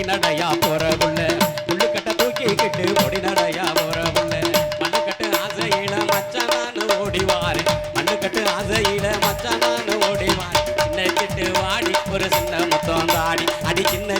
ஒடி நடையா போற புள்ள உள்ளுக்கட்ட தூக்கிக்கிட்டு ஒடி நடையா போற புள்ள மண்ணுக்கட்டு ஆசையில மச்சானானு ஓடிவாரு. மண்ணுக்கட்டு ஆசையில மச்சானானு ஓடிவாரு. சின்ன கிட்டு வாடி ஒரு சின்ன மொத்தம் தாடி. அடி சின்ன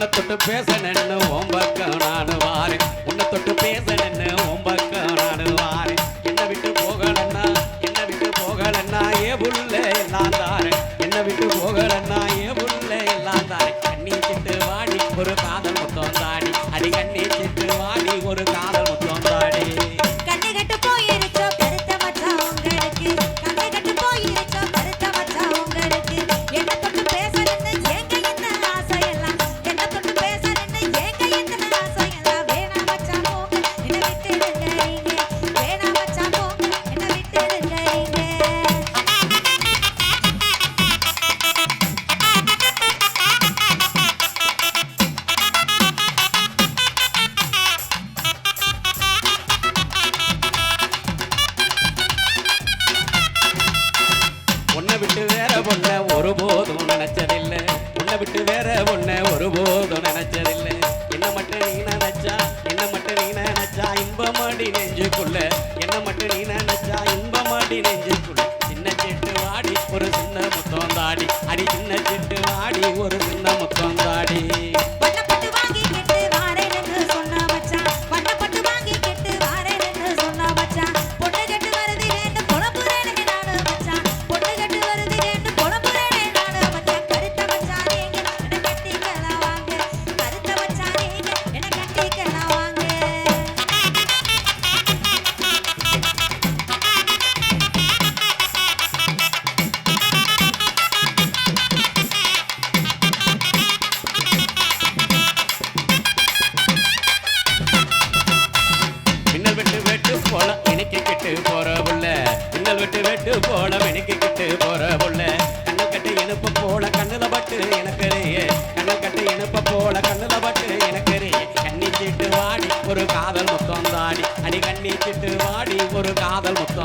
உன்னை தொட்டு பேச நின்னு ஓம்பக்க நானு வாரு உன்னை தொட்டு பேச நின்னு ஓம்பக்க நானு வாரு என்ன விட்டு போகலன்னா என்ன விட்டு போகலன்னா ஏ புல்ல என்ன மட்டும் நீ நினைச்சா இன்பமாட்டி நெஞ்சுக்குள்ள விட்டு விட்டு போல எனக்கு கிட்டு போற புள்ள. இன்னல் விட்டு வெட்டு போல எனக்கு கிட்டு போற புள்ள. கண்ணல் கட்டு போல கண்ணுல பட்டு எனக்கு கண்ணல் கட்டு இனுப்ப போல கண்ணுல பட்டு எனக்கு கண்ணி சிட்டு வாடி ஒரு காதல் மொத்தம் தாடி. அடி கண்ணி சிட்டு வாடி ஒரு காதல் மொத்தம்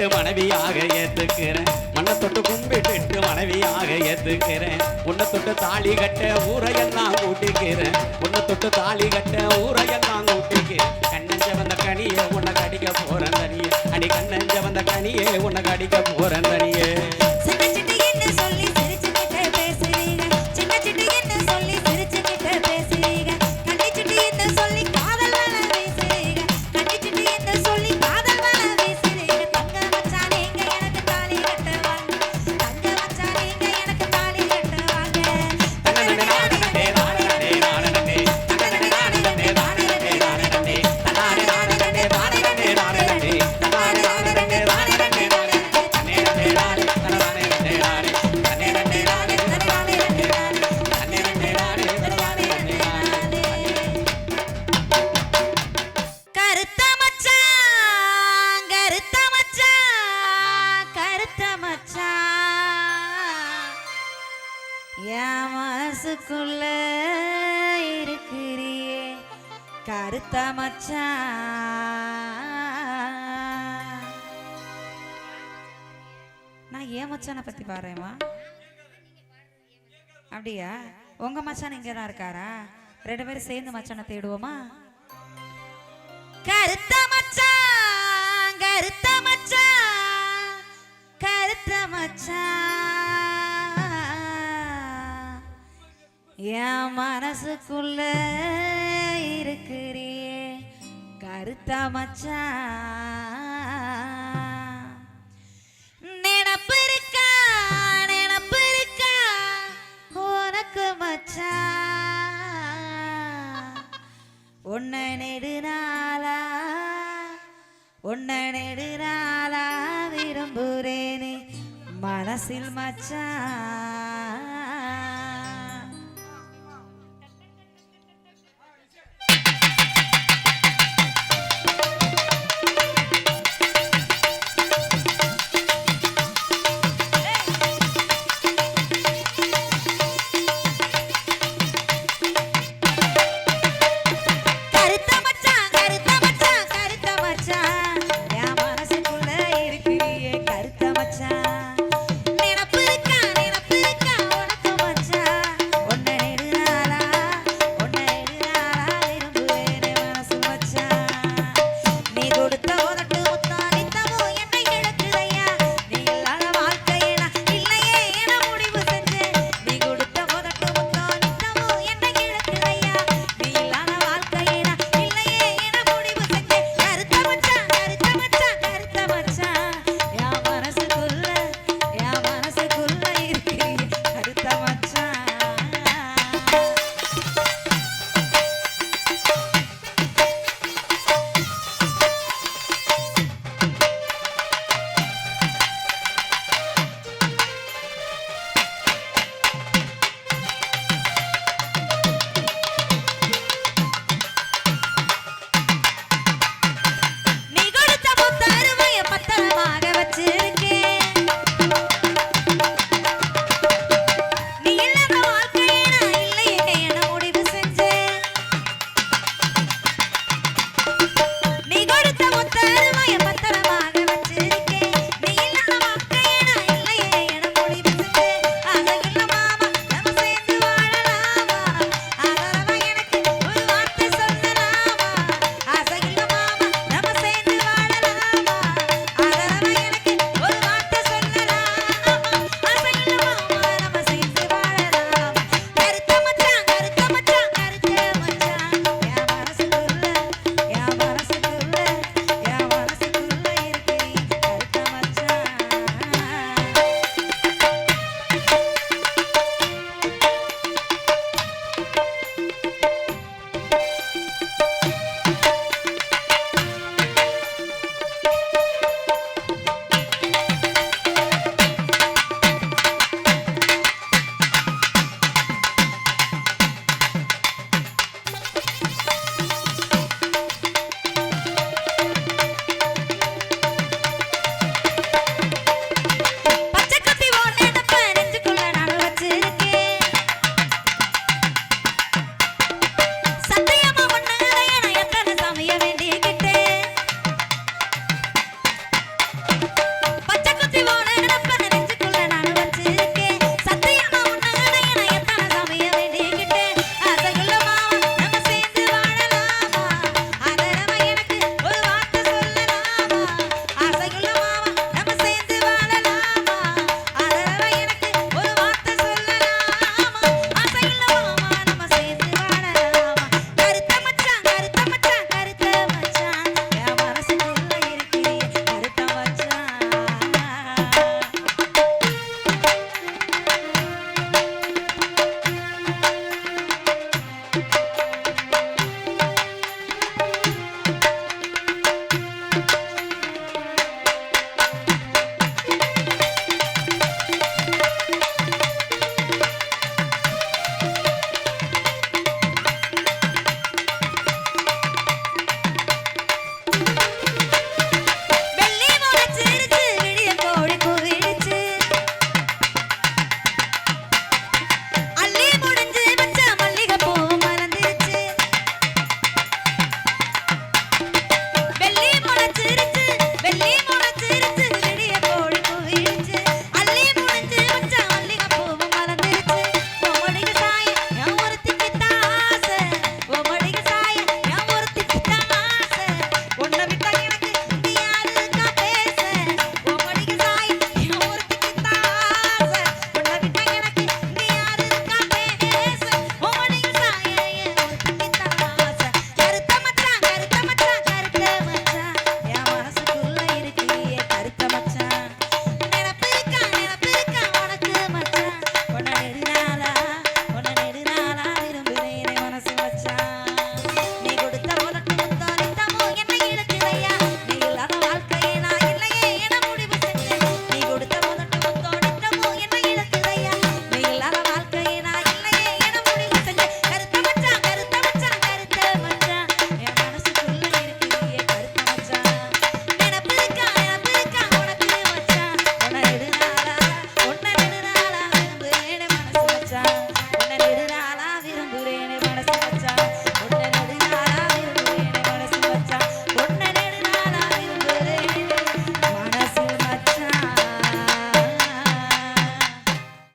கும்பிட்டு மனைவியாக ஏத்துக்கிறேன். மண்ணை தொட்டு கும்பிட்டு மனைவியாக ஏத்துக்கிறேன். உன்னை தொட்டு தாலி கட்ட ஊரையெல்லாம் கூட்டிக்கிறேன். உன்னை தொட்டு தாலி கட்ட ஊரையெல்லாம் கூட்டிக்கிறேன். கண்ணஞ்ச வந்த கனியே உன்னை கடிக்க போறேன் தனியே. அடி கண்ணஞ்ச வந்த கனியே உன்னை கடிக்க போறேன் மனசுக்குள்ள இருக்கிறியே. கருத்த மச்சான் நான் ஏன் மச்சானை பத்தி பாடுறேம்மா அப்படியா? உங்க மச்சான் இங்கே தான் இருக்காரா? ரெண்டு பேரும் சேர்ந்து மச்சானை தேடுவோமா? கருத்த மச்சான் கருத்த மச்சான் கருத்த மச்சான் என் மனசுக்குள்ள இருக்கிறியே கருத்தா மச்சான் நினப்பு இருக்கா நினப்பு இருக்கா? உனக்கு மச்சான் உன்னை நெடுநாளா உன்னை நெடுநாளா விரும்புறேனே மனசில் மச்சான்